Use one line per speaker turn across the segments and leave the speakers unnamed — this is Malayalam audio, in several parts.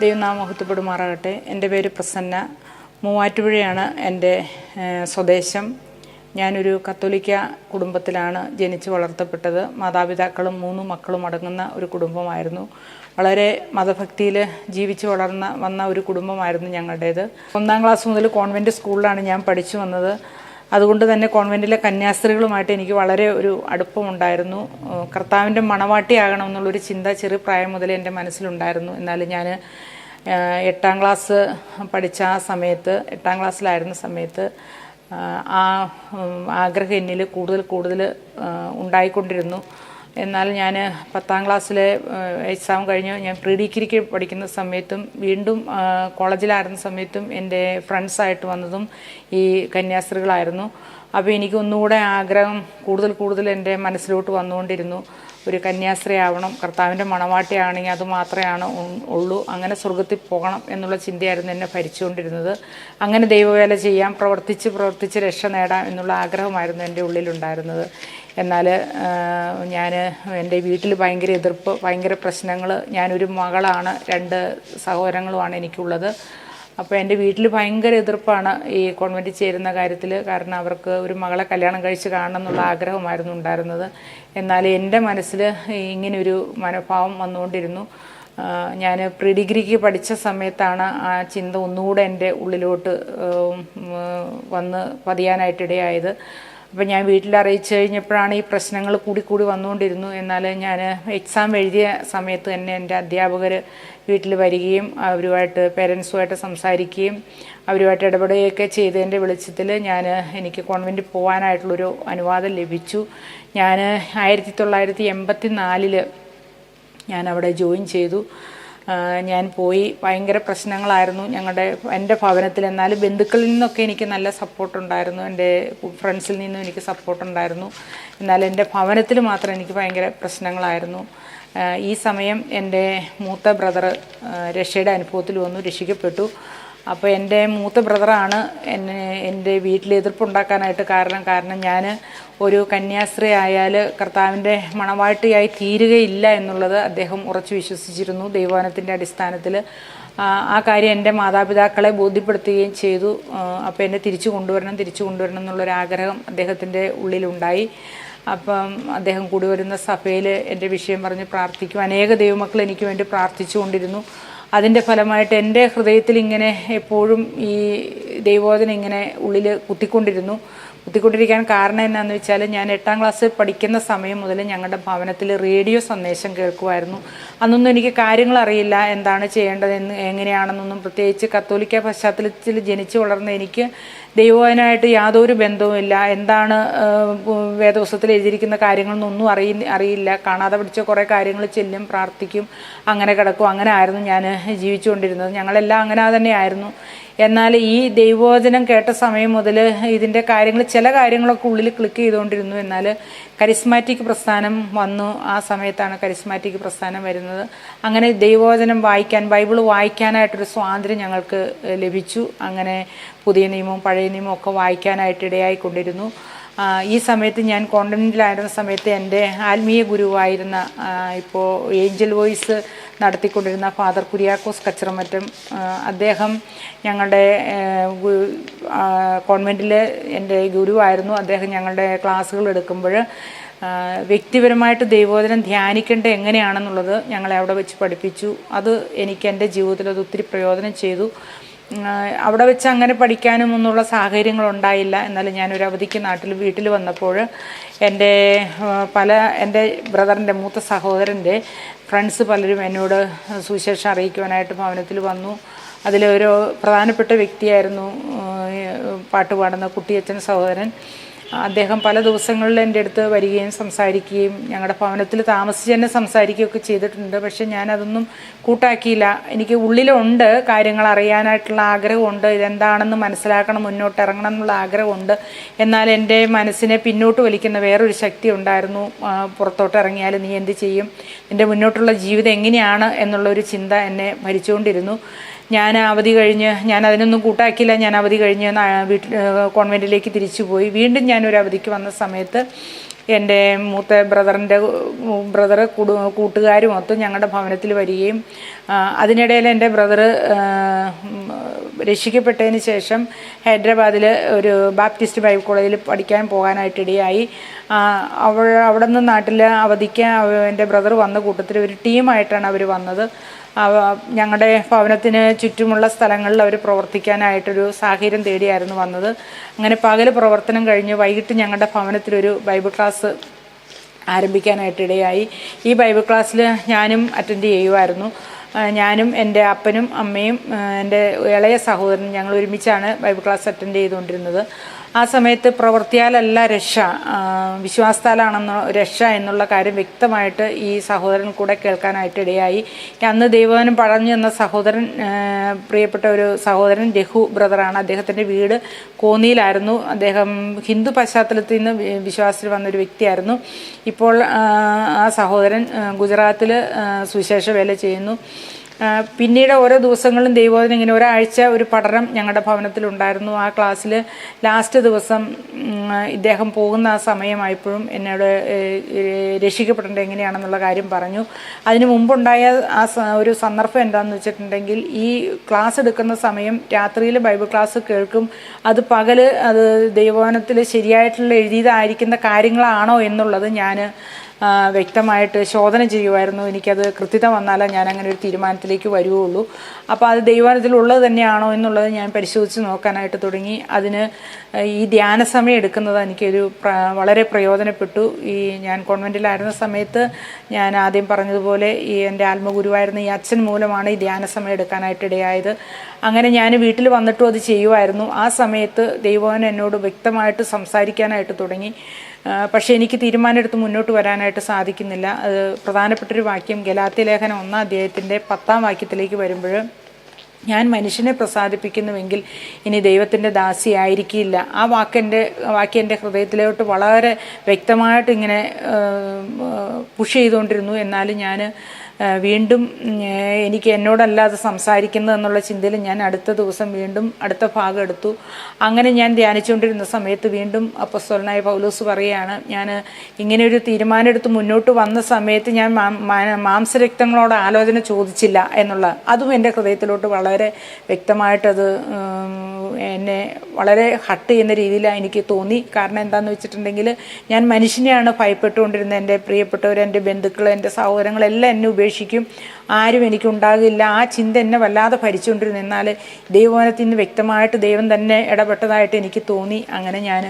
ദൈവം നാം മഹത്വപ്പെടുമാറാകട്ടെ എന്റെ പേര് പ്രസന്ന. മൂവാറ്റുപുഴയാണ് എന്റെ സ്വദേശം. ഞാനൊരു കത്തോലിക്ക കുടുംബത്തിലാണ് ജനിച്ച് വളർത്തപ്പെട്ടത്. മാതാപിതാക്കളും മൂന്ന് മക്കളും അടങ്ങുന്ന ഒരു കുടുംബമായിരുന്നു. വളരെ മതഭക്തിയിൽ ജീവിച്ചു വളർന്ന വന്ന ഒരു കുടുംബമായിരുന്നു ഞങ്ങളുടേത്. ഒന്നാം ക്ലാസ് മുതൽ കോൺവെന്റ് സ്കൂളിലാണ് ഞാൻ പഠിച്ചു വന്നത്. അതുകൊണ്ട് തന്നെ കോൺവെന്റിലെ കന്യാസ്ത്രീകളുമായിട്ട് എനിക്ക് വളരെ ഒരു അടുപ്പമുണ്ടായിരുന്നു. കർത്താവിന്റെ മണവാട്ടിയാകണം എന്നുള്ളൊരു ചിന്ത ചെറുപ്രായം മുതലേ എന്റെ മനസ്സിലുണ്ടായിരുന്നു. എന്നാലും ഞാൻ എട്ടാം ക്ലാസ് പഠിച്ച ആ സമയത്ത് എട്ടാം ക്ലാസ്സിലായിരുന്ന സമയത്ത് ആ ആഗ്രഹം എന്നിൽ കൂടുതൽ കൂടുതൽ ഉണ്ടായിക്കൊണ്ടിരുന്നു. എന്നാൽ ഞാൻ പത്താം ക്ലാസ്സിലെ എക്സാം കഴിഞ്ഞ്. ഞാൻ പ്രീ ഡിഗ്രിക്ക് പഠിക്കുന്ന സമയത്തും വീണ്ടും കോളേജിലായിരുന്ന സമയത്തും എന്റെ ഫ്രണ്ട്സായിട്ട് വന്നതും ഈ കന്യാസ്ത്രീകളായിരുന്നു. അപ്പോൾ എനിക്ക് ഒന്നുകൂടെ ആഗ്രഹം കൂടുതൽ കൂടുതൽ എന്റെ മനസ്സിലോട്ട് വന്നുകൊണ്ടിരുന്നു. ഒരു കന്യാസ്ത്രീ ആവണം കർത്താവിന്റെ മണവാട്ടിയാണെങ്കിൽ അത് മാത്രമാണ് ഉള്ളൂ. അങ്ങനെ സ്വർഗത്തിൽ പോകണം എന്നുള്ള ചിന്തയായിരുന്നു എന്നെ ഭരിച്ചുകൊണ്ടിരുന്നത്. അങ്ങനെ ദൈവവേല ചെയ്യാം പ്രവർത്തിച്ച് പ്രവർത്തിച്ച് രക്ഷ നേടാം എന്നുള്ള ആഗ്രഹമായിരുന്നു എന്റെ ഉള്ളിലുണ്ടായിരുന്നത്. എന്നാൽ ഞാൻ എന്റെ വീട്ടിൽ ഭയങ്കര എതിർപ്പ് ഭയങ്കര പ്രശ്നങ്ങൾ ഞാനൊരു മകളാണ് രണ്ട് സഹോദരങ്ങളുമാണ് എനിക്കുള്ളത്. അപ്പോൾ എന്റെ വീട്ടിൽ ഭയങ്കര എതിർപ്പാണ് ഈ കോൺവെന്റിൽ ചേരുന്ന കാര്യത്തിൽ കാരണം അവർക്ക് ഒരു മകളെ കല്യാണം കഴിച്ച് കാണണം എന്നുള്ള ആഗ്രഹമായിരുന്നു ഉണ്ടായിരുന്നത്. എന്നാൽ എന്റെ മനസ്സിൽ ഇങ്ങനെയൊരു മനോഭാവം വന്നുകൊണ്ടിരുന്നു. ഞാൻ പ്രീ ഡിഗ്രിക്ക് പഠിച്ച സമയത്താണ് ആ ചിന്ത ഒന്നുകൂടെ എന്റെ ഉള്ളിലോട്ട് വന്ന് പതിയാനായിട്ടിടയായത്. അപ്പം ഞാൻ വീട്ടിൽ അറിയിച്ചു കഴിഞ്ഞപ്പോഴാണ് ഈ പ്രശ്നങ്ങൾ കൂടി കൂടി വന്നുകൊണ്ടിരുന്നു. എന്നാൽ ഞാൻ എക്സാം എഴുതിയ സമയത്ത് തന്നെ എന്റെ അധ്യാപകർ വീട്ടിൽ വരികയും അവരുമായിട്ട് പേരൻസുമായിട്ട് സംസാരിക്കുകയും അവരുമായിട്ട് ഇടപെടുകയൊക്കെ ചെയ്തതിന്റെ വെളിച്ചത്തിൽ ഞാൻ എനിക്ക് കോൺവെന്റിൽ പോകാനായിട്ടുള്ളൊരു അനുവാദം ലഭിച്ചു. ഞാൻ ആയിരത്തി തൊള്ളായിരത്തി എൺപത്തി നാലിൽ ഞാൻ അവിടെ ജോയിൻ ചെയ്തു. ഞാൻ പോയി. ഭയങ്കര പ്രശ്നങ്ങളായിരുന്നു. ഞങ്ങളുടെ എന്റെ ഭവനത്തിൽ എന്നാലും ബന്ധുക്കളിൽ നിന്നൊക്കെ എനിക്ക് നല്ല സപ്പോർട്ടുണ്ടായിരുന്നു എന്റെ ഫ്രണ്ട്സിൽ നിന്നും എനിക്ക് സപ്പോർട്ടുണ്ടായിരുന്നു എന്നാൽ എന്റെ ഭവനത്തിൽ മാത്രം എനിക്ക് ഭയങ്കര പ്രശ്നങ്ങളായിരുന്നു. ഈ സമയം എന്റെ മൂത്ത ബ്രദർ രക്ഷയുടെ അനുഭവത്തിൽ വന്നു രക്ഷിക്കപ്പെട്ടു. അപ്പോൾ എന്റെ മൂത്ത ബ്രദറാണ് എന്നെ എന്റെ വീട്ടിൽ എതിർപ്പുണ്ടാക്കാനായിട്ട് കാരണം. കാരണം ഞാൻ ഒരു കന്യാസ്ത്രീ ആയാൽ കർത്താവിന്റെ മണവാട്ടിയായി തീരുകയില്ല എന്നുള്ളത് അദ്ദേഹം ഉറച്ചു വിശ്വസിച്ചിരുന്നു. ദൈവവനത്തിന്റെ അടിസ്ഥാനത്തിൽ ആ കാര്യം എന്റെ മാതാപിതാക്കളെ ബോധ്യപ്പെടുത്തുകയും ചെയ്തു. അപ്പോൾ എന്നെ തിരിച്ചു കൊണ്ടുവരണം തിരിച്ചു കൊണ്ടുവരണം എന്നുള്ളൊരാഗ്രഹം അദ്ദേഹത്തിന്റെ ഉള്ളിലുണ്ടായി. അപ്പം അദ്ദേഹം കൂടി വരുന്ന സഭയിൽ എന്റെ വിഷയം പറഞ്ഞ് പ്രാർത്ഥിക്കും. അനേക ദൈവമക്കൾ എനിക്ക് വേണ്ടി പ്രാർത്ഥിച്ചുകൊണ്ടിരുന്നു. അതിന്റെ ഫലമായിട്ട് എന്റെ ഹൃദയത്തിൽ ഇങ്ങനെ എപ്പോഴും ഈ ദൈവോധന ഇങ്ങനെ ഉള്ളിൽ കുത്തിക്കൊണ്ടിരുന്നു. കുത്തിക്കൊണ്ടിരിക്കാൻ കാരണം എന്നാന്ന് വെച്ചാൽ ഞാൻ എട്ടാം ക്ലാസ് പഠിക്കുന്ന സമയം മുതൽ ഞങ്ങളുടെ ഭവനത്തിൽ റേഡിയോ സന്ദേശം കേൾക്കുമായിരുന്നു അന്നൊന്നും എനിക്ക് കാര്യങ്ങൾ അറിയില്ല എന്താണ് ചെയ്യേണ്ടതെന്ന് എങ്ങനെയാണെന്നൊന്നും പ്രത്യേകിച്ച് കത്തോലിക്ക പശ്ചാത്തലത്തിൽ ജനിച്ചു വളർന്ന എനിക്ക് ദൈവവനായിട്ട് യാതൊരു ബന്ധവുമില്ല. എന്താണ് വേദപുസ്തകത്തിൽ എഴുതിയിരിക്കുന്ന കാര്യങ്ങളെന്നൊന്നും അറിയി അറിയില്ല. കാണാതെ പഠിച്ച കുറേ കാര്യങ്ങൾ ചെല്ലും പ്രാർത്ഥിക്കും അങ്ങനെ കിടക്കും. അങ്ങനെ ആയിരുന്നു ഞാൻ ജീവിച്ചുകൊണ്ടിരുന്നത്. ഞങ്ങളെല്ലാം അങ്ങനെ തന്നെയായിരുന്നു. എന്നാൽ ഈ ദൈവവചനം കേട്ട സമയം മുതൽ ഇതിന്റെ കാര്യങ്ങൾ ചില കാര്യങ്ങളൊക്കെ ഉള്ളിൽ ക്ലിക്ക് ചെയ്തുകൊണ്ടിരുന്നു. എന്നാൽ കരിസ്മാറ്റിക് പ്രസ്ഥാനം വന്നു. ആ സമയത്താണ് കരിസ്മാറ്റിക് പ്രസ്ഥാനം വരുന്നത്. അങ്ങനെ ദൈവവചനം വായിക്കാൻ ബൈബിൾ വായിക്കാനായിട്ടൊരു സ്വാതന്ത്ര്യം ഞങ്ങൾക്ക് ലഭിച്ചു. അങ്ങനെ പുതിയ നിയമവും പഴയ നിയമവും ഒക്കെ വായിക്കാനായിട്ട് ഇടയായിക്കൊണ്ടിരുന്നു. ഈ സമയത്ത് ഞാൻ കോണ്ടന്റിലായിരുന്ന സമയത്ത് എന്റെ ആത്മീയ ഗുരുവായിരുന്ന ഇപ്പോൾ ഏഞ്ചൽ വോയിസ് നടത്തിക്കൊണ്ടിരുന്ന ഫാദർ കുര്യാക്കോസ് കച്ചറമറ്റം അദ്ദേഹം ഞങ്ങളുടെ കോൺവെന്റിൽ എന്റെ ഗുരുവായിരുന്നു. അദ്ദേഹം ഞങ്ങളുടെ ക്ലാസ്സുകൾ എടുക്കുമ്പോൾ വ്യക്തിപരമായിട്ട് ദൈവോധനം ധ്യാനിക്കേണ്ടത് എങ്ങനെയാണെന്നുള്ളത് ഞങ്ങളെ അവിടെ വെച്ച് പഠിപ്പിച്ചു. അത് എനിക്ക് എന്റെ ജീവിതത്തിൽ അത് ഒത്തിരി പ്രയോജനം ചെയ്തു. അവിടെ വെച്ച് അങ്ങനെ പഠിക്കാനും ഒന്നുള്ള സാഹചര്യങ്ങൾ ഉണ്ടായില്ല എന്നാലും ഞാനൊരു അവധിക്ക് നാട്ടിൽ വീട്ടിൽ വന്നപ്പോൾ എന്റെ പല എന്റെ ബ്രദറിന്റെ മൂത്ത സഹോദരന്റെ ഫ്രണ്ട്സ് പലരും എന്നോട് സുവിശേഷം അറിയിക്കുവാനായിട്ട് ഭവനത്തിൽ വന്നു. അതിലൊരു പ്രധാനപ്പെട്ട വ്യക്തിയായിരുന്നു പാട്ട് പാടുന്ന കുട്ടിയച്ഛൻ സഹോദരൻ. അദ്ദേഹം പല ദിവസങ്ങളിൽ എന്റെ അടുത്ത് വരികയും സംസാരിക്കുകയും ഞങ്ങളുടെ ഭവനത്തിൽ താമസിച്ച് തന്നെ സംസാരിക്കുകയൊക്കെ ചെയ്തിട്ടുണ്ട്. പക്ഷെ ഞാനതൊന്നും കൂട്ടാക്കിയില്ല. എനിക്ക് ഉള്ളിലുണ്ട് കാര്യങ്ങൾ അറിയാനായിട്ടുള്ള ആഗ്രഹമുണ്ട്. ഇതെന്താണെന്ന് മനസ്സിലാക്കണം മുന്നോട്ട് ഇറങ്ങണം എന്നുള്ള ആഗ്രഹമുണ്ട്. എന്നാൽ എന്റെ മനസ്സിനെ പിന്നോട്ട് വലിക്കുന്ന വേറൊരു ശക്തി ഉണ്ടായിരുന്നു. പുറത്തോട്ട് ഇറങ്ങിയാൽ നീ എന്ത് ചെയ്യും? എന്റെ മുന്നോട്ടുള്ള ജീവിതം എങ്ങനെയാണ് എന്നുള്ളൊരു ചിന്ത എന്നെ ഭരിച്ചുകൊണ്ടിരുന്നു ഞാൻ അവധി കഴിഞ്ഞ് ഞാൻ അതിനൊന്നും കൂട്ടാക്കിയില്ല. ഞാൻ അവധി കഴിഞ്ഞ് വീട്ടിൽ കോൺവെന്റിലേക്ക് തിരിച്ചു പോയി. വീണ്ടും ഞാൻ ഒരു അവധിക്ക് വന്ന സമയത്ത് എന്റെ മൂത്ത ബ്രദറിന്റെ ബ്രദർ കുടു കൂട്ടുകാരും ഞങ്ങളുടെ ഭവനത്തിൽ വരികയും അതിനിടയിൽ എന്റെ ബ്രദർ രക്ഷിക്കപ്പെട്ടതിന് ശേഷം ഹൈദരാബാദിൽ ഒരു ബാപ്റ്റിസ്റ്റ് ബൈബിൾ കോളേജിൽ പഠിക്കാൻ പോകാനായിട്ട് ഇടയായി അവൾ അവിടെ നിന്ന് നാട്ടിൽ അവധിക്ക് എന്റെ ബ്രദർ വന്ന കൂട്ടത്തിൽ ഒരു ടീമായിട്ടാണ് അവർ വന്നത്. ഞങ്ങളുടെ ഭവനത്തിന് ചുറ്റുമുള്ള സ്ഥലങ്ങളിൽ അവർ പ്രവർത്തിക്കാനായിട്ടൊരു സാഹചര്യം തേടിയായിരുന്നു വന്നത്. അങ്ങനെ പകൽ പ്രവർത്തനം കഴിഞ്ഞ് വൈകിട്ട് ഞങ്ങളുടെ ഭവനത്തിലൊരു ബൈബിൾ ക്ലാസ് ആരംഭിക്കാനായിട്ട് ഇടയായി ഈ ബൈബിൾ ക്ലാസ്സിൽ ഞാനും അറ്റൻഡ് ചെയ്യുമായിരുന്നു ഞാനും എന്റെ അപ്പനും അമ്മയും എന്റെ ഇളയ സഹോദരനും ഞങ്ങൾ ഒരുമിച്ചാണ് ബൈബിൾ ക്ലാസ് അറ്റൻഡ് ചെയ്തുകൊണ്ടിരുന്നത്. ആ സമയത്ത് പ്രവൃത്തിയാലല്ല രക്ഷ. വിശ്വാസത്താലാണെന്ന് രക്ഷ എന്നുള്ള കാര്യം വ്യക്തമായിട്ട് ഈ സഹോദരൻ കൂടെ കേൾക്കാനായിട്ട് ഇടയായി. അന്ന് ദൈവവനം പറഞ്ഞു എന്ന സഹോദരൻ പ്രിയപ്പെട്ട ഒരു സഹോദരൻ രഘു ബ്രദറാണ്. അദ്ദേഹത്തിന്റെ വീട് കോന്നിയിലായിരുന്നു. അദ്ദേഹം ഹിന്ദു പശ്ചാത്തലത്തിൽ നിന്ന് വിശ്വാസത്തിൽ വന്നൊരു വ്യക്തിയായിരുന്നു. ഇപ്പോൾ ആ, സഹോദരൻ ഗുജറാത്തിൽ സുവിശേഷ വേല ചെയ്യുന്നു. പിന്നീട് ഓരോ ദിവസങ്ങളും ദൈവോധന ഇങ്ങനെ ഒരാഴ്ച ഒരു പഠനം ഞങ്ങളുടെ ഭവനത്തിലുണ്ടായിരുന്നു ആ ക്ലാസ്സിൽ ലാസ്റ്റ് ദിവസം ഇദ്ദേഹം പോകുന്ന ആ സമയമായപ്പോഴും എന്നോട് രക്ഷിക്കപ്പെടേണ്ടത് എങ്ങനെയാണെന്നുള്ള കാര്യം പറഞ്ഞു. അതിന് മുമ്പുണ്ടായ ആ ഒരു സന്ദർഭം എന്താണെന്ന് വെച്ചിട്ടുണ്ടെങ്കിൽ ഈ ക്ലാസ് എടുക്കുന്ന സമയം രാത്രിയിൽ ബൈബിൾ ക്ലാസ് കേൾക്കും. അത് പകൽ അത് ദൈവവനത്തിൽ ശരിയായിട്ടുള്ള എഴുതിയതായിരിക്കുന്ന കാര്യങ്ങളാണോ എന്നുള്ളത് ഞാൻ വ്യക്തമായിട്ട് ശോധന ചെയ്യുമായിരുന്നു എനിക്കത് കൃത്യത വന്നാലേ ഞാൻ അങ്ങനെ ഒരു തീരുമാനത്തിലേക്ക് വരുവുള്ളൂ. അപ്പോൾ അത് ദൈവാനത്തിലുള്ളത് തന്നെയാണോ എന്നുള്ളത് ഞാൻ പരിശോധിച്ച് നോക്കാനായിട്ട് തുടങ്ങി. അതിന് ഈ ധ്യാന സമയം എടുക്കുന്നത് എനിക്കൊരു വളരെ പ്രയോജനപ്പെട്ടു. ഈ ഞാൻ കോൺവെന്റിലായിരുന്ന സമയത്ത് ഞാൻ ആദ്യം പറഞ്ഞതുപോലെ ഈ എന്റെ ആത്മഗുരുവായിരുന്ന ഈ അച്ഛൻ മൂലമാണ് ഈ ധ്യാന സമയം എടുക്കാനായിട്ട് ഇടയായത്. അങ്ങനെ ഞാൻ വീട്ടിൽ വന്നിട്ടും അത് ചെയ്യുമായിരുന്നു ആ സമയത്ത് ദൈവവൻ എന്നോട് വ്യക്തമായിട്ട് സംസാരിക്കാനായിട്ട് തുടങ്ങി. പക്ഷേ എനിക്ക് തീരുമാനമെടുത്ത് മുന്നോട്ട് വരാനായിട്ട് സാധിക്കുന്നില്ല. അത് പ്രധാനപ്പെട്ടൊരു വാക്യം. ഗലാത്തി ലേഖനം ഒന്നാം അധ്യായത്തിന്റെ പത്താം വാക്യത്തിലേക്ക് വരുമ്പോൾ ഞാൻ മനുഷ്യനെ പ്രസാദിപ്പിക്കുന്നുവെങ്കിൽ ഇനി ദൈവത്തിന്റെ ദാസിയായിരിക്കില്ല ആ വാക്കെന്റെ വാക്യം എന്റെ ഹൃദയത്തിലോട്ട് വളരെ വ്യക്തമായിട്ട് ഇങ്ങനെ പുഷ് ചെയ്തുകൊണ്ടിരുന്നു. എന്നാലും ഞാൻ വീണ്ടും എനിക്ക് എന്നോടല്ലാതെ സംസാരിക്കുന്നത് എന്നുള്ള ചിന്തയിൽ ഞാൻ അടുത്ത ദിവസം വീണ്ടും അടുത്ത ഭാഗം എടുത്തു. അങ്ങനെ ഞാൻ ധ്യാനിച്ചുകൊണ്ടിരുന്ന സമയത്ത് വീണ്ടും അപ്പസ്വലനായ പൗലൂസ് പറയുകയാണ് ഞാൻ ഇങ്ങനെ ഒരു തീരുമാനമെടുത്ത് മുന്നോട്ട് വന്ന സമയത്ത് ഞാൻ മാംസരക്തങ്ങളോട് ആലോചന ചോദിച്ചില്ല എന്നുള്ള അതും എന്റെ ഹൃദയത്തിലോട്ട് വളരെ വ്യക്തമായിട്ടത് എന്നെ വളരെ ഹട്ട് ചെയ്യുന്ന രീതിയിലാണ് എനിക്ക് തോന്നി. കാരണം എന്താണെന്ന് വെച്ചിട്ടുണ്ടെങ്കിൽ ഞാൻ മനുഷ്യനെയാണ് ഭയപ്പെട്ടുകൊണ്ടിരുന്നത്. എന്റെ പ്രിയപ്പെട്ടവർ എന്റെ ബന്ധുക്കൾ എന്റെ സഹോദരങ്ങളെല്ലാം എന്നെ ഉപേക്ഷിക്കും ആരും എനിക്കുണ്ടാകില്ല. ആ ചിന്ത എന്നെ വല്ലാതെ ഭരിച്ചുകൊണ്ടിരുന്നു. എന്നാൽ ദൈവവനത്തിൽ നിന്ന് വ്യക്തമായിട്ട് ദൈവം തന്നെ ഇടപെട്ടതായിട്ട് എനിക്ക് തോന്നി. അങ്ങനെ ഞാൻ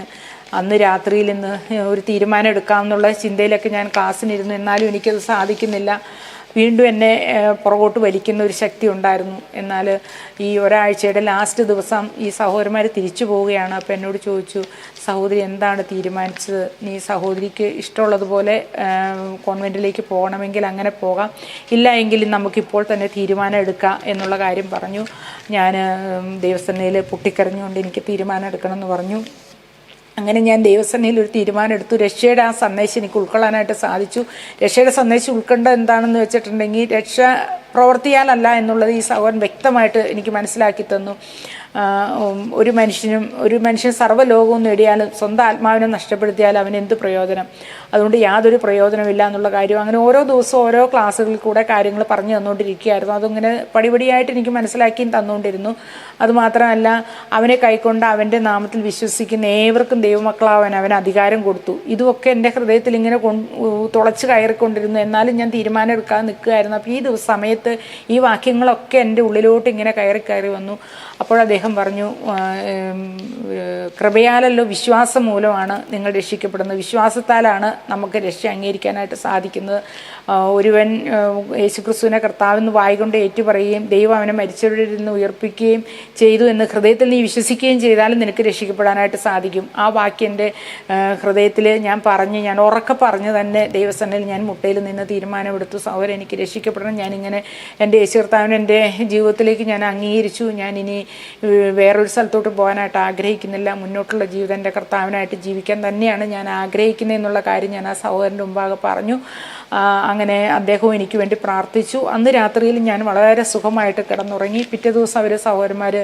അന്ന് രാത്രിയിൽ ഇന്ന് ഒരു തീരുമാനം എടുക്കാമെന്നുള്ള ചിന്തയിലൊക്കെ ഞാൻ ക്ലാസ്സിനിരുന്നു. എന്നാലും എനിക്കത് സാധിക്കുന്നില്ല. വീണ്ടും എന്നെ പുറകോട്ട് വലിക്കുന്ന ഒരു ശക്തി ഉണ്ടായിരുന്നു. എന്നാൽ ഈ ഒരാഴ്ചയുടെ ലാസ്റ്റ് ദിവസം ഈ സഹോദരന്മാർ തിരിച്ചു പോവുകയാണ്. അപ്പോൾ എന്നോട് ചോദിച്ചു സഹോദരി എന്താണ് തീരുമാനിച്ചത്? നീ സഹോദരിക്ക് ഇഷ്ടമുള്ളതുപോലെ കോൺവെന്റിലേക്ക് പോകണമെങ്കിൽ അങ്ങനെ പോകാം. ഇല്ല എങ്കിൽ നമുക്കിപ്പോൾ തന്നെ തീരുമാനം എടുക്കാം എന്നുള്ള കാര്യം പറഞ്ഞു. ഞാൻ ദേവസേനയിൽ പൊട്ടിക്കരഞ്ഞുകൊണ്ട് എനിക്ക് തീരുമാനം എടുക്കണമെന്ന് പറഞ്ഞു. അങ്ങനെ ഞാൻ ദൈവസേനയിൽ ഒരു തീരുമാനം എടുത്തു. രക്ഷയുടെ ആ സന്ദേശം എനിക്ക് ഉൾക്കൊള്ളാനായിട്ട് സാധിച്ചു. രക്ഷയുടെ സന്ദേശം ഉൾക്കൊണ്ട എന്താണെന്ന് വെച്ചിട്ടുണ്ടെങ്കിൽ രക്ഷ പ്രവർത്തിയാലല്ല എന്നുള്ളത് ഈ സഹോദരൻ വ്യക്തമായിട്ട് എനിക്ക് മനസ്സിലാക്കി തന്നു. ഒരു മനുഷ്യനും ഒരു മനുഷ്യൻ സർവലോകവും നേടിയാലും സ്വന്തം ആത്മാവിനെ നഷ്ടപ്പെടുത്തിയാൽ അവന് എന്ത് പ്രയോജനം? അതുകൊണ്ട് യാതൊരു പ്രയോജനമില്ല എന്നുള്ള കാര്യം അങ്ങനെ ഓരോ ദിവസവും ഓരോ ക്ലാസ്സുകളിൽ കൂടെ കാര്യങ്ങൾ പറഞ്ഞു തന്നുകൊണ്ടിരിക്കുകയായിരുന്നു. അതിങ്ങനെ പടിപടിയായിട്ട് എനിക്ക് മനസ്സിലാക്കിയും തന്നുകൊണ്ടിരുന്നു. അതുമാത്രമല്ല അവനെ കൈക്കൊണ്ട് അവന്റെ നാമത്തിൽ വിശ്വസിക്കുന്ന ഏവർക്കും ദൈവമക്കളാവാൻ അവൻ അധികാരം കൊടുത്തു. ഇതുമൊക്കെ എന്റെ ഹൃദയത്തിൽ ഇങ്ങനെ തുളച്ച് കയറിക്കൊണ്ടിരുന്നു. എന്നാലും ഞാൻ തീരുമാനം എടുക്കാതെ നിൽക്കുകയായിരുന്നു. അപ്പോൾ ഈ ദിവസം സമയത്ത് ഈ വാക്യങ്ങളൊക്കെ എന്റെ ഉള്ളിലോട്ട് ഇങ്ങനെ കയറി കയറി വന്നു. അപ്പോൾ അദ്ദേഹം പറഞ്ഞു ആ, ഉം, കൃപയാലല്ലോ വിശ്വാസം മൂലമാണ് നിങ്ങൾ രക്ഷിക്കപ്പെടുന്നത്. വിശ്വാസത്താലാണ് നമുക്ക് രക്ഷ അംഗീകരിക്കാനായിട്ട് സാധിക്കുന്നത്. ഒരുവൻ യേശുക്രിസ്തുവിനെ കർത്താവെന്ന് വായിക്കൊണ്ട് ഏറ്റുപറയുകയും ദൈവം അവനെ മരിച്ചവരിൽ നിന്ന് ഉയർപ്പിക്കുകയും ചെയ്തു എന്ന് ഹൃദയത്തിൽ നീ വിശ്വസിക്കുകയും ചെയ്താലും നിനക്ക് രക്ഷിക്കപ്പെടാനായിട്ട് സാധിക്കും. ആ വാക്യം എന്റെ ഹൃദയത്തിൽ ഞാൻ പറഞ്ഞ് ഞാൻ ഉറക്കെ പറഞ്ഞ് തന്നെ ദൈവസന്നിൽ ഞാൻ മുട്ടയിൽ നിന്ന് തീരുമാനമെടുത്തു. സൗരം എനിക്ക് രക്ഷിക്കപ്പെടണം. ഞാനിങ്ങനെ എന്റെ യേശു എന്റെ ജീവിതത്തിലേക്ക് ഞാൻ അംഗീകരിച്ചു. ഞാൻ ഇനി വേറൊരു സ്ഥലത്തോട്ട് പോകാനായിട്ട് ആഗ്രഹിക്കുന്നില്ല. മുന്നോട്ടുള്ള ജീവിതം എന്റെ കർത്താവിനായിട്ട് ജീവിക്കാൻ തന്നെയാണ് ഞാൻ ആഗ്രഹിക്കുന്നത് എന്നുള്ള കാര്യം ഞാൻ ആ സഹോദരന്റെ മുമ്പാകെ പറഞ്ഞു. അങ്ങനെ അദ്ദേഹവും എനിക്ക് വേണ്ടി പ്രാർത്ഥിച്ചു. അന്ന് രാത്രിയിൽ ഞാൻ വളരെ സുഖമായിട്ട് കിടന്നുറങ്ങി. പിറ്റേ ദിവസം അവർ സഹോദരന്മാർ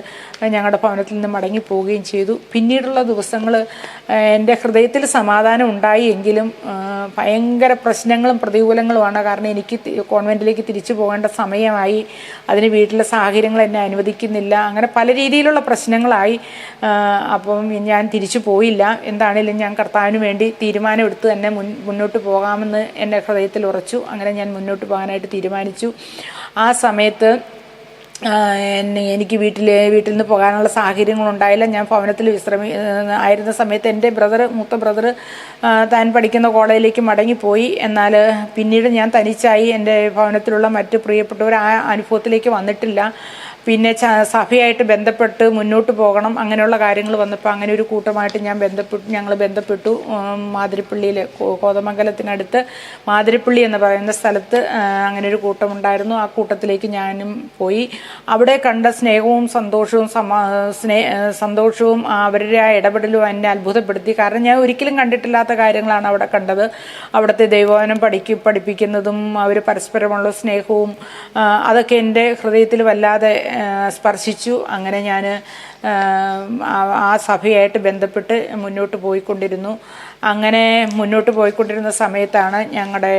ഞങ്ങളുടെ ഭവനത്തിൽ നിന്ന് മടങ്ങി പോവുകയും ചെയ്തു. പിന്നീടുള്ള ദിവസങ്ങൾ എന്റെ ഹൃദയത്തിൽ സമാധാനം ഉണ്ടായി എങ്കിലും ഭയങ്കര പ്രശ്നങ്ങളും പ്രതികൂലങ്ങളുമാണ്. കാരണം എനിക്ക് കോൺവെന്റിലേക്ക് തിരിച്ചു പോകേണ്ട സമയമായി. അതിന് വീട്ടിലെ സാഹചര്യങ്ങൾ എന്നെ അനുവദിക്കുന്നില്ല. അങ്ങനെ പല രീതിയിലുള്ള പ്രശ്നങ്ങളായി അപ്പം ഞാൻ തിരിച്ചു പോയില്ല. എന്താണേലും ഞാൻ കർത്താവിന് വേണ്ടി തീരുമാനമെടുത്ത് തന്നെ മുൻ മുന്നോട്ട് പോകാമെന്ന് എന്റെ ഹൃദയത്തിൽ ഉറച്ചു. അങ്ങനെ ഞാൻ മുന്നോട്ട് പോകാനായിട്ട് തീരുമാനിച്ചു. ആ സമയത്ത് എന്നെ എനിക്ക് വീട്ടിൽ വീട്ടിൽ നിന്ന് പോകാനുള്ള സാഹചര്യങ്ങളുണ്ടായില്ല ഞാൻ ഭവനത്തിൽ വിശ്രമി ആയിരുന്ന സമയത്ത് എന്റെ ബ്രദർ മൂത്ത ബ്രദർ താൻ പഠിക്കുന്ന കോളേജിലേക്ക് മടങ്ങിപ്പോയി. എന്നാൽ പിന്നീട് ഞാൻ തനിച്ചായി എന്റെ ഭവനത്തിലുള്ള മറ്റ് പ്രിയപ്പെട്ടവർ ആ അനുഭവത്തിലേക്ക് വന്നിട്ടില്ല. പിന്നെ സഭയായിട്ട് ബന്ധപ്പെട്ട് മുന്നോട്ട് പോകണം അങ്ങനെയുള്ള കാര്യങ്ങൾ വന്നപ്പോൾ അങ്ങനെ ഒരു കൂട്ടമായിട്ട് ഞാൻ ബന്ധപ്പെട്ടു ഞങ്ങൾ ബന്ധപ്പെട്ടു. മാതിരിപ്പള്ളിയിൽ കോതമംഗലത്തിനടുത്ത് മാതിരിപ്പള്ളി എന്ന് പറയുന്ന സ്ഥലത്ത് അങ്ങനെ ഒരു കൂട്ടമുണ്ടായിരുന്നു. ആ കൂട്ടത്തിലേക്ക് ഞാനും പോയി. അവിടെ കണ്ട സ്നേഹവും സന്തോഷവും സമാ സ്നേ സന്തോഷവും അവരുടെ ആ ഇടപെടലും എന്നെ അത്ഭുതപ്പെടുത്തി. കാരണം ഞാൻ ഒരിക്കലും കണ്ടിട്ടില്ലാത്ത കാര്യങ്ങളാണ് അവിടെ കണ്ടത്. അവിടുത്തെ ദൈവവനം പഠിക്കും പഠിപ്പിക്കുന്നതും അവർ പരസ്പരമുള്ള സ്നേഹവും അതൊക്കെ എന്റെ ഹൃദയത്തിൽ വല്ലാതെ സ്പർശിച്ചു. അങ്ങനെ ഞാൻ ആ സഭയായിട്ട് ബന്ധപ്പെട്ട് മുന്നോട്ട് പോയിക്കൊണ്ടിരുന്നു. അങ്ങനെ മുന്നോട്ട് പോയിക്കൊണ്ടിരുന്ന സമയത്താണ് ഞങ്ങളുടെ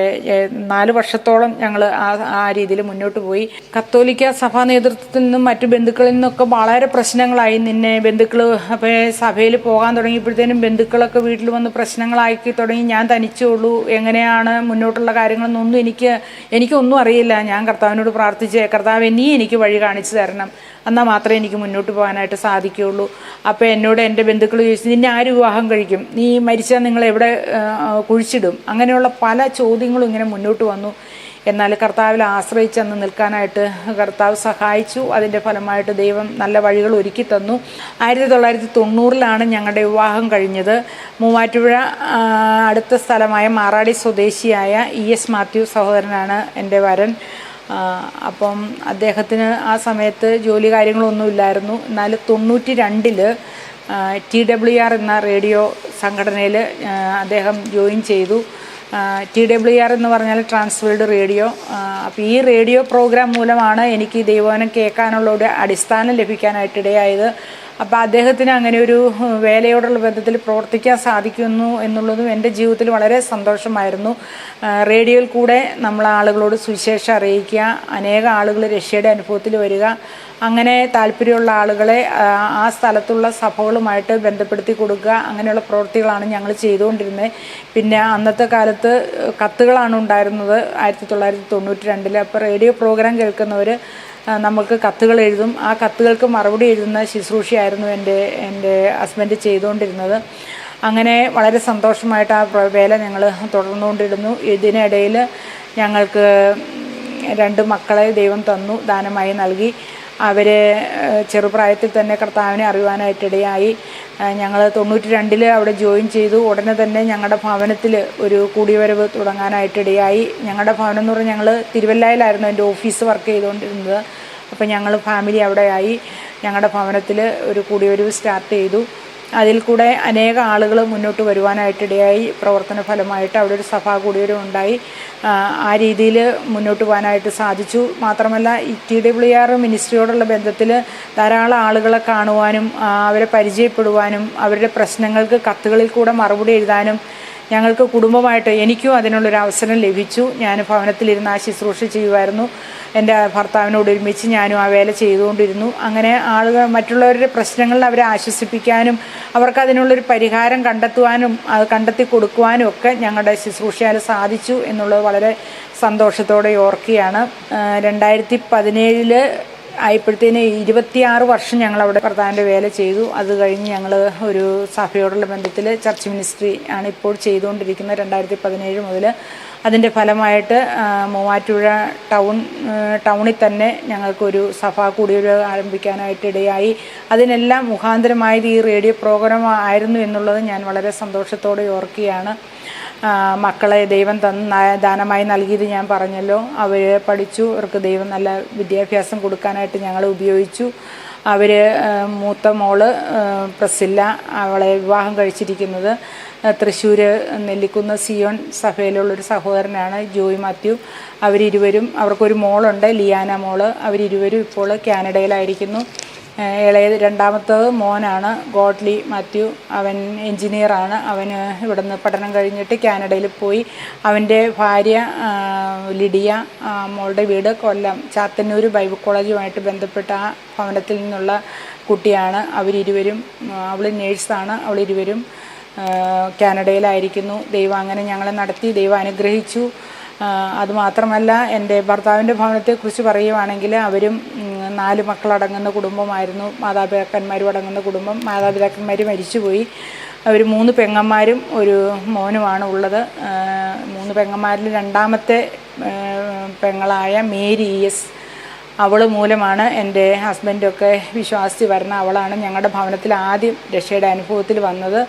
നാല് വർഷത്തോളം ഞങ്ങൾ ആ ആ രീതിയിൽ മുന്നോട്ട് പോയി. കത്തോലിക്ക സഭാ നേതൃത്വത്തിൽ നിന്നും മറ്റു ബന്ധുക്കളിൽ നിന്നൊക്കെ വളരെ പ്രശ്നങ്ങളായി നിന്നെ ബന്ധുക്കൾ അപ്പോൾ സഭയിൽ പോകാൻ തുടങ്ങിയപ്പോഴത്തേനും ബന്ധുക്കളൊക്കെ വീട്ടിൽ വന്ന് പ്രശ്നങ്ങളാക്കി തുടങ്ങി. ഞാൻ തനിച്ചുള്ളൂ. എങ്ങനെയാണ് മുന്നോട്ടുള്ള കാര്യങ്ങളെന്നൊന്നും എനിക്ക് എനിക്കൊന്നും അറിയില്ല. ഞാൻ കർത്താവിനോട് പ്രാർത്ഥിച്ച് കർത്താവ് നീ എനിക്ക് വഴി കാണിച്ചു തരണം. എന്നാൽ മാത്രമേ എനിക്ക് മുന്നോട്ട് പോകാനായിട്ട് സാധിക്കുകയുള്ളൂ. അപ്പോൾ എന്നോട് എന്റെ ബന്ധുക്കൾ ചോദിച്ചു നിന്നെ ആര് വിവാഹം കഴിക്കും? നീ മരിച്ചാൽ നിങ്ങൾ എവിടെ കുഴിച്ചിടും? അങ്ങനെയുള്ള പല ചോദ്യങ്ങളും ഇങ്ങനെ മുന്നോട്ട് വന്നു. എന്നാൽ കർത്താവിൽ ആശ്രയിച്ചെന്ന് നിൽക്കാനായിട്ട് കർത്താവ് സഹായിച്ചു. അതിന്റെ ഫലമായിട്ട് ദൈവം നല്ല വഴികൾ ഒരുക്കി തന്നു. ആയിരത്തി തൊള്ളായിരത്തി തൊണ്ണൂറിലാണ് ഞങ്ങളുടെ വിവാഹം കഴിഞ്ഞത്. മൂവാറ്റുപുഴ അടുത്ത സ്ഥലമായ മാറാടി സ്വദേശിയായ ഇ എസ് മാത്യു സഹോദരനാണ് എന്റെ വരൻ. അപ്പം അദ്ദേഹത്തിന് ആ സമയത്ത് ജോലി കാര്യങ്ങളൊന്നും ഇല്ലായിരുന്നു. എന്നാൽ തൊണ്ണൂറ്റി രണ്ടിൽ ടി ഡബ്ല്യു ആർ എന്ന റേഡിയോ സംഘടനയിൽ അദ്ദേഹം ജോയിൻ ചെയ്തു. ടി ഡബ്ല്യു ആർ എന്ന് പറഞ്ഞാൽ ട്രാൻസ്വേൾഡ് റേഡിയോ. അപ്പോൾ ഈ റേഡിയോ പ്രോഗ്രാം മൂലമാണ് എനിക്ക് ദൈവവനം കേൾക്കാനുള്ള ഒരു അടിസ്ഥാനം ലഭിക്കാനായിട്ടിടയായത്. അപ്പോൾ അദ്ദേഹത്തിന് അങ്ങനെ ഒരു വേലയോടുള്ള ബന്ധത്തിൽ പ്രവർത്തിക്കാൻ സാധിക്കുന്നു എന്നുള്ളതും എന്റെ ജീവിതത്തിൽ വളരെ സന്തോഷമായിരുന്നു. റേഡിയോയിൽ കൂടെ നമ്മൾ ആളുകളോട് സുവിശേഷം അറിയിക്കുക അനേക ആളുകൾ രക്ഷയുടെ അനുഭവത്തിൽ വരിക അങ്ങനെ താല്പര്യമുള്ള ആളുകളെ ആ സ്ഥലത്തുള്ള സഭകളുമായിട്ട് ബന്ധപ്പെടുത്തി കൊടുക്കുക അങ്ങനെയുള്ള പ്രവൃത്തികളാണ് ഞങ്ങൾ ചെയ്തുകൊണ്ടിരുന്നത്. പിന്നെ അന്നത്തെ കാലത്ത് കത്തുകളാണ് ഉണ്ടായിരുന്നത് ആയിരത്തി തൊള്ളായിരത്തി തൊണ്ണൂറ്റി രണ്ടിൽ അപ്പോൾ റേഡിയോ പ്രോഗ്രാം കേൾക്കുന്നവർ നമുക്ക് കത്തുകൾ എഴുതും. ആ കത്തുകൾക്ക് മറുപടി എഴുതുന്ന ശുശ്രൂഷയായിരുന്നു എന്റെ എന്റെ ഹസ്ബൻഡ് ചെയ്തുകൊണ്ടിരുന്നത്. അങ്ങനെ വളരെ സന്തോഷമായിട്ട് ആ വേല ഞങ്ങൾ തുടർന്നുകൊണ്ടിരുന്നു. ഇതിനിടയിൽ ഞങ്ങൾക്ക് രണ്ട് മക്കളെ ദൈവം തന്നു ദാനമായി നൽകി. അവർ ചെറുപ്രായത്തിൽ തന്നെ കർത്താവിനെ അറിയുവാനായിട്ടിടയായി. ഞങ്ങൾ തൊണ്ണൂറ്റി രണ്ടിൽ അവിടെ ജോയിൻ ചെയ്തു. ഉടനെ തന്നെ ഞങ്ങളുടെ ഭവനത്തിൽ ഒരു കൂടിവരവ് തുടങ്ങാനായിട്ടിടയായി ഞങ്ങളുടെ ഭവനം എന്ന് പറഞ്ഞാൽ ഞങ്ങൾ തിരുവല്ലായിലായിരുന്നു എന്റെ ഓഫീസ് വർക്ക് ചെയ്തുകൊണ്ടിരുന്നത് അപ്പോൾ ഞങ്ങൾ ഫാമിലി അവിടെ ആയി ഞങ്ങളുടെ ഭവനത്തിൽ ഒരു കൂടിവരവ് സ്റ്റാർട്ട് ചെയ്തു. അതിൽ കൂടെ അനേക ആളുകൾ മുന്നോട്ട് വരുവാനായിട്ടിടയായി പ്രവർത്തന ഫലമായിട്ട് അവിടെ ഒരു സഭാ കൂടിയൊരു ഉണ്ടായി. ആ, രീതിയിൽ മുന്നോട്ട് പോകാനായിട്ട് സാധിച്ചു. മാത്രമല്ല ഈ ടി ഡബ്ല്യു ആർ മിനിസ്ട്രിയോടുള്ള ബന്ധത്തിൽ ധാരാളം ആളുകളെ കാണുവാനും അവരെ പരിചയപ്പെടുവാനും അവരുടെ പ്രശ്നങ്ങൾക്ക് കത്തുകളിൽ കൂടെ മറുപടി എഴുതാനും ഞങ്ങൾക്ക് കുടുംബമായിട്ട് എനിക്കും അതിനുള്ളൊരു അവസരം ലഭിച്ചു. ഞാൻ ഭവനത്തിലിരുന്ന് ആ ശുശ്രൂഷ ചെയ്യുമായിരുന്നു. എന്റെ ഭർത്താവിനോട് ഒരുമിച്ച് ഞാനും ആ വേല ചെയ്തുകൊണ്ടിരുന്നു. അങ്ങനെ ആളുകൾ മറ്റുള്ളവരുടെ പ്രശ്നങ്ങളിൽ അവരെ ആശ്വസിപ്പിക്കാനും അവർക്ക് അതിനുള്ളൊരു പരിഹാരം കണ്ടെത്തുവാനും അത് കണ്ടെത്തി കൊടുക്കുവാനും ഒക്കെ ഞങ്ങളുടെ ശുശ്രൂഷയാൽ സാധിച്ചു എന്നുള്ളത് വളരെ സന്തോഷത്തോടെ ഓർക്കുകയാണ്. രണ്ടായിരത്തി പതിനേഴിൽ ആയപ്പോഴത്തേന് ഇരുപത്തിയാറ് വർഷം ഞങ്ങൾ അവിടെ പ്രധാനന്റെ വേല ചെയ്തു. അത് കഴിഞ്ഞ് ഞങ്ങൾ ഒരു സഭയോടുള്ള ബന്ധത്തിൽ ചർച്ച് മിനിസ്ട്രി ആണ് ഇപ്പോൾ ചെയ്തുകൊണ്ടിരിക്കുന്നത് രണ്ടായിരത്തി പതിനേഴ് മുതൽ അതിന്റെ ഫലമായിട്ട് മൂവാറ്റുപുഴ ടൗൺ ടൗണിൽ തന്നെ ഞങ്ങൾക്കൊരു സഭ കൂടിയൊരു ആരംഭിക്കാനായിട്ട് ഇടയായി അതിനെല്ലാം മുഖാന്തരമായത് ഈ റേഡിയോ പ്രോഗ്രാം ആയിരുന്നു എന്നുള്ളത് ഞാൻ വളരെ സന്തോഷത്തോടെ ഓർക്കുകയാണ്. മക്കളെ ദൈവം തന്ന ദാനമായി നൽകിയത് ഞാൻ പറഞ്ഞല്ലോ. അവർ പഠിച്ചു. അവർക്ക് ദൈവം നല്ല വിദ്യാഭ്യാസം കൊടുക്കാനായിട്ട് ഞങ്ങൾ ഉപയോഗിച്ചു. അവർ മൂത്ത മോൾ പ്രസില്ല അവളെ വിവാഹം കഴിച്ചിരിക്കുന്നത് തൃശ്ശൂർ നെല്ലിക്കുന്ന സിയോൺ സഭയിലുള്ളൊരു സഹോദരനാണ് ജോയി മാത്യു. അവരിരുവരും അവർക്കൊരു മോളുണ്ട് ലിയാന മോൾ. അവരിരുവരും ഇപ്പോൾ കാനഡയിലായിരിക്കുന്നു. ഇളയത് രണ്ടാമത്തത് മോനാണ്. ഗോഡ്ലി മാത്യു അവൻ എൻജിനീയറാണ് അവന് ഇവിടുന്ന് പഠനം കഴിഞ്ഞിട്ട് കാനഡയിൽ പോയി. അവന്റെ ഭാര്യ ലിഡിയ മോളുടെ വീട് കൊല്ലം. ചാത്തന്നൂർ ബൈബിൾ കോളേജുമായിട്ട് ബന്ധപ്പെട്ട ആ ഭവനത്തിൽ നിന്നുള്ള കുട്ടിയാണ്. അവരിരുവരും അവൾ നേഴ്സാണ്. അവളിരുവരും കാനഡയിലായിരിക്കുന്നു. ദൈവം അങ്ങനെ ഞങ്ങളെ നടത്തി. ദൈവം അനുഗ്രഹിച്ചു. അതുമാത്രമല്ല എന്റെ ഭർത്താവിന്റെ ഭവനത്തെക്കുറിച്ച് പറയുവാണെങ്കിൽ അവരും നാല് മക്കളടങ്ങുന്ന കുടുംബമായിരുന്നു. മാതാപിതാക്കന്മാരും അടങ്ങുന്ന കുടുംബം. മാതാപിതാക്കന്മാർ മരിച്ചുപോയി. അവർ മൂന്ന് പെങ്ങന്മാരും ഒരു മോനുമാണ് ഉള്ളത്. മൂന്ന് പെങ്ങന്മാരിൽ രണ്ടാമത്തെ പെങ്ങളായ മേരി എസ് അവൾ മൂലമാണ് എന്റെ ഹസ്ബൻഡൊക്കെ വിശ്വാസി വരുന്ന അവളാണ് ഞങ്ങളുടെ ഭവനത്തിൽ ആദ്യം രക്ഷയുടെ അനുഭവത്തിൽ വന്നത്.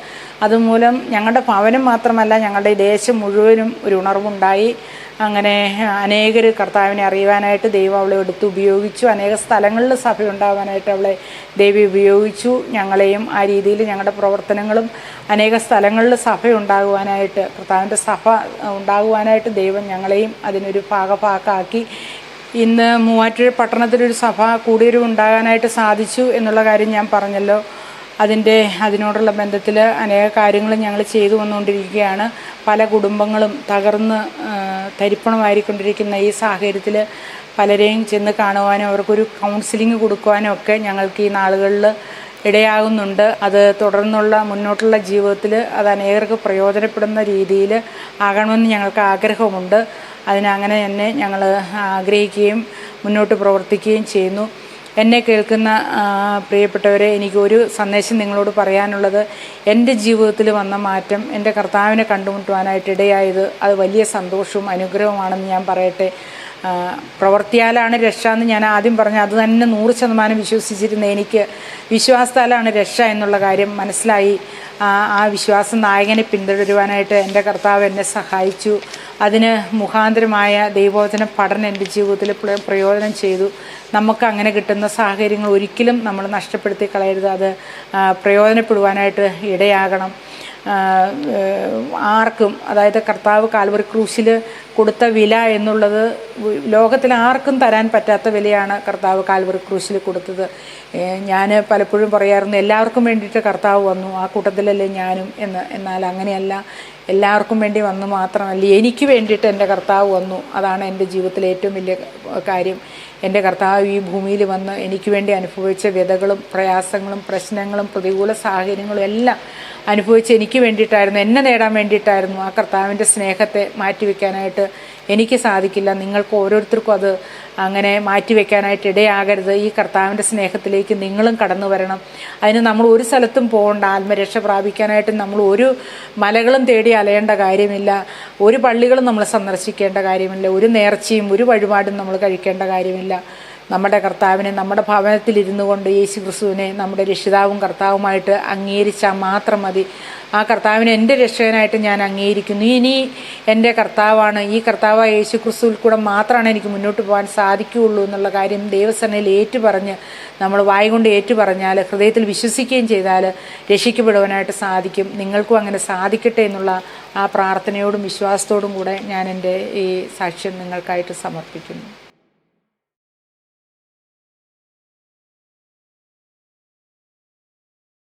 അതുമൂലം ഞങ്ങളുടെ ഭവനം മാത്രമല്ല ഞങ്ങളുടെ ദേശം മുഴുവനും ഒരു ഉണർവുണ്ടായി. അങ്ങനെ അനേകർ കർത്താവിനെ അറിയുവാനായിട്ട് ദൈവം അവളെ എടുത്ത് ഉപയോഗിച്ചു. അനേക സ്ഥലങ്ങളിൽ സഭ ഉണ്ടാവാനായിട്ട് അവളെ ദൈവം ഉപയോഗിച്ചു. ഞങ്ങളെയും ആ രീതിയിൽ ഞങ്ങളുടെ പ്രവർത്തനങ്ങളും അനേക സ്ഥലങ്ങളിൽ സഭ ഉണ്ടാകുവാനായിട്ട് കർത്താവിന്റെ സഭ ഉണ്ടാകുവാനായിട്ട് ദൈവം ഞങ്ങളെയും അതിനൊരു ഭാഗഭാക്കാക്കി. ഇന്ന് മൂവാറ്റുപുഴ പട്ടണത്തിലൊരു സഭ കൂടിയൊരു ഉണ്ടാകാനായിട്ട് സാധിച്ചു എന്നുള്ള കാര്യം ഞാൻ പറഞ്ഞല്ലോ. അതിന്റെ അതിനോടുള്ള ബന്ധത്തിൽ അനേക കാര്യങ്ങളും ഞങ്ങൾ ചെയ്തു വന്നുകൊണ്ടിരിക്കുകയാണ്. പല കുടുംബങ്ങളും തകർന്ന് തരിപ്പണമായിക്കൊണ്ടിരിക്കുന്ന ഈ സാഹചര്യത്തിൽ പലരെയും ചെന്ന് കാണുവാനും അവർക്കൊരു കൗൺസിലിംഗ് കൊടുക്കുവാനും ഒക്കെ ഞങ്ങൾക്ക് ഈ നാളുകളിൽ ഇടയാകുന്നുണ്ട്. അത് തുടർന്നുള്ള മുന്നോട്ടുള്ള ജീവിതത്തിൽ അത് അനേകർക്ക് പ്രയോജനപ്പെടുന്ന രീതിയിൽ ആകണമെന്ന് ഞങ്ങൾക്ക് ആഗ്രഹമുണ്ട്. അതിനങ്ങനെ തന്നെ ഞങ്ങൾ ആഗ്രഹിക്കുകയും മുന്നോട്ട് പ്രവർത്തിക്കുകയും ചെയ്യുന്നു. എന്നെ കേൾക്കുന്ന പ്രിയപ്പെട്ടവരെ എനിക്കൊരു സന്ദേശം നിങ്ങളോട് പറയാനുള്ളത്. എന്റെ ജീവിതത്തിൽ വന്ന മാറ്റം എന്റെ കർത്താവിനെ കണ്ടുമുട്ടുവാനായിട്ട് ഇടയായത് അത് വലിയ സന്തോഷവും അനുഗ്രഹമാണെന്ന് ഞാൻ പറയട്ടെ. ആ, പ്രവൃത്തിയാലാണ് രക്ഷ എന്ന് ഞാൻ ആദ്യം പറഞ്ഞു അത് തന്നെ നൂറ് ശതമാനം വിശ്വസിച്ചിരുന്ന എനിക്ക് വിശ്വാസത്താലാണ് രക്ഷ എന്നുള്ള കാര്യം മനസ്സിലായി. ആ വിശ്വാസ നായകനെ പിന്തുടരുവാനായിട്ട് എന്റെ കർത്താവ് എന്നെ സഹായിച്ചു. അതിന് മുഖാന്തരമായ ദൈവവചന പഠനം എന്റെ ജീവിതത്തിൽ പ്ര- പ്രയോജനം ചെയ്തു. നമുക്ക് അങ്ങനെ കിട്ടുന്ന സാഹചര്യങ്ങൾ ഒരിക്കലും നമ്മൾ നഷ്ടപ്പെടുത്തി കളയരുത്. അത് പ്രയോജനപ്പെടുവാനായിട്ട് ഇടയാകണം. ആർക്കും അതായത് കർത്താവ് കാൽവറി ക്രൂശിൽ കൊടുത്ത വില എന്നുള്ളത് ലോകത്തിൽ ആർക്കും തരാൻ പറ്റാത്ത വിലയാണ് കർത്താവ് കാൽവറി ക്രൂശിൽ കൊടുത്തത്. ഞാൻ പലപ്പോഴും പറയാറുണ്ട് എല്ലാവർക്കും വേണ്ടിയിട്ട് കർത്താവ് വന്നു ആ കൂട്ടത്തിലല്ലേ ഞാനും എന്ന്. എന്നാൽ അങ്ങനെയല്ല. എല്ലാവർക്കും വേണ്ടി വന്നു മാത്രമല്ല എനിക്ക് വേണ്ടിയിട്ട് എന്റെ കർത്താവ് വന്നു. അതാണ് എന്റെ ജീവിതത്തിലെ ഏറ്റവും വലിയ കാര്യം. എന്റെ കർത്താവ് ഈ ഭൂമിയിൽ വന്ന് എനിക്ക് വേണ്ടി അനുഭവിച്ച വ്യതകളും പ്രയാസങ്ങളും പ്രശ്നങ്ങളും പ്രതികൂല സാഹചര്യങ്ങളും എല്ലാം അനുഭവിച്ച് എനിക്ക് വേണ്ടിയിട്ടായിരുന്നു എന്നെ നേടാൻ വേണ്ടിയിട്ടായിരുന്നു ആ കർത്താവിന്റെ സ്നേഹത്തെ മാറ്റിവെക്കാനായിട്ട് എനിക്ക് സാധിക്കില്ല. നിങ്ങൾക്ക് ഓരോരുത്തർക്കും അത് അങ്ങനെ മാറ്റിവെക്കാനായിട്ട് ഇടയാകരുത്. ഈ കർത്താവിന്റെ സ്നേഹത്തിലേക്ക് നിങ്ങളും കടന്നു വരണം. അതിന് നമ്മൾ ഒരു സ്ഥലത്തും പോകണ്ട. ആത്മരക്ഷ പ്രാപിക്കാനായിട്ട് നമ്മൾ ഒരു മലകളും തേടി അലയേണ്ട കാര്യമില്ല. ഒരു പള്ളികളും നമ്മൾ സന്ദർശിക്കേണ്ട കാര്യമില്ല. ഒരു നേർച്ചയും ഒരു വഴിപാടും നമ്മൾ കഴിക്കേണ്ട കാര്യമില്ല. നമ്മുടെ കർത്താവിനെ നമ്മുടെ ഭവനത്തിലിരുന്നു കൊണ്ട് യേശു ക്രിസ്തുവിനെ നമ്മുടെ രക്ഷിതാവും കർത്താവുമായിട്ട് അംഗീകരിച്ചാൽ മാത്രം മതി. ആ കർത്താവിനെ എന്റെ രക്ഷകനായിട്ട് ഞാൻ അംഗീകരിക്കുന്നു. ഇനി എന്റെ കർത്താവാണ്. ഈ കർത്താവായ യേശു ക്രിസ്തുവിൽ കൂടെ മാത്രമാണ് എനിക്ക് മുന്നോട്ട് പോകാൻ സാധിക്കുകയുള്ളൂ എന്നുള്ള കാര്യം ദൈവസേനയിൽ ഏറ്റുപറഞ്ഞ് നമ്മൾ വായി കൊണ്ട് ഏറ്റു പറഞ്ഞാൽ ഹൃദയത്തിൽ വിശ്വസിക്കുകയും ചെയ്താൽ രക്ഷിക്കപ്പെടുവാനായിട്ട് സാധിക്കും. നിങ്ങൾക്കും അങ്ങനെ സാധിക്കട്ടെ എന്നുള്ള ആ പ്രാർത്ഥനയോടും വിശ്വാസത്തോടും കൂടെ ഞാൻ എന്റെ ഈ സാക്ഷ്യം നിങ്ങൾക്കായിട്ട് സമർപ്പിക്കുന്നു.